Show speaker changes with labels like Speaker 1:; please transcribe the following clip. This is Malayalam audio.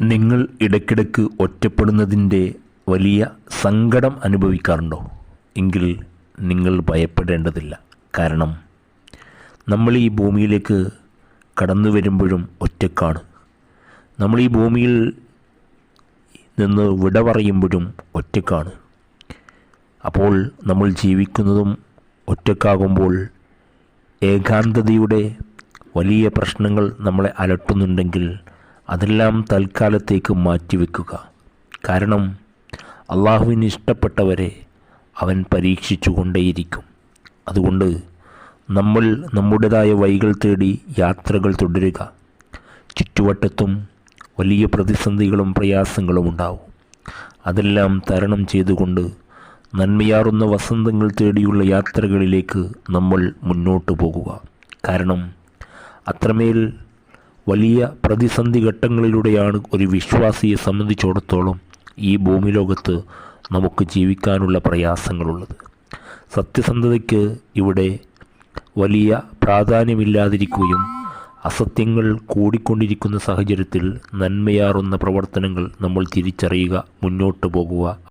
Speaker 1: നിങ്ങൾ ഇടയ്ക്കിടയ്ക്ക് ഒറ്റപ്പെടുന്നതിന്റെ വലിയ സങ്കടം അനുഭവിക്കാറുണ്ടോ? എങ്കിൽ നിങ്ങൾ ഭയപ്പെടേണ്ടതില്ല. കാരണം നമ്മൾ ഈ ഭൂമിയിലേക്ക് കടന്നു വരുമ്പോഴും ഒറ്റക്കാണ്. നമ്മൾ ഈ ഭൂമിയിൽ നിന്ന് വിട പറയുമ്പോഴും ഒറ്റക്കാണ്. അപ്പോൾ നമ്മൾ ജീവിക്കുന്നതും ഒറ്റക്കാകുമ്പോൾ ഏകാന്തതയുടെ വലിയ പ്രശ്നങ്ങൾ നമ്മളെ അലട്ടുന്നുണ്ടെങ്കിൽ അതെല്ലാം തൽക്കാലത്തേക്ക് മാറ്റിവെക്കുക. കാരണം അള്ളാഹുവിന് ഇഷ്ടപ്പെട്ടവരെ അവൻ പരീക്ഷിച്ചു കൊണ്ടേയിരിക്കും അതുകൊണ്ട് നമ്മൾ നമ്മുടേതായ വഴികൾ തേടി യാത്രകൾ തുടരുക. ചുറ്റുവട്ടത്തും വലിയ പ്രതിസന്ധികളും പ്രയാസങ്ങളും ഉണ്ടാവും. അതെല്ലാം തരണം ചെയ്തുകൊണ്ട് നന്മയാറുന്ന വസന്തങ്ങൾ തേടിയുള്ള യാത്രകളിലേക്ക് നമ്മൾ മുന്നോട്ട് പോകുക. കാരണം അത്രമേൽ വലിയ പ്രതിസന്ധി ഘട്ടങ്ങളിലൂടെയാണ് ഒരു വിശ്വാസിയെ സംബന്ധിച്ചിടത്തോളം ഈ ഭൂമി ലോകത്ത് നമുക്ക് ജീവിക്കാനുള്ള പ്രയാസങ്ങളുള്ളത്. സത്യസന്ധതയ്ക്ക് ഇവിടെ വലിയ പ്രാധാന്യമില്ലാതിരിക്കുകയും അസത്യങ്ങൾ കൂടിക്കൊണ്ടിരിക്കുന്ന സാഹചര്യത്തിൽ നന്മയാറുന്ന പ്രവർത്തനങ്ങൾ നമ്മൾ തിരിച്ചറിയുക മുന്നോട്ട് പോകുക.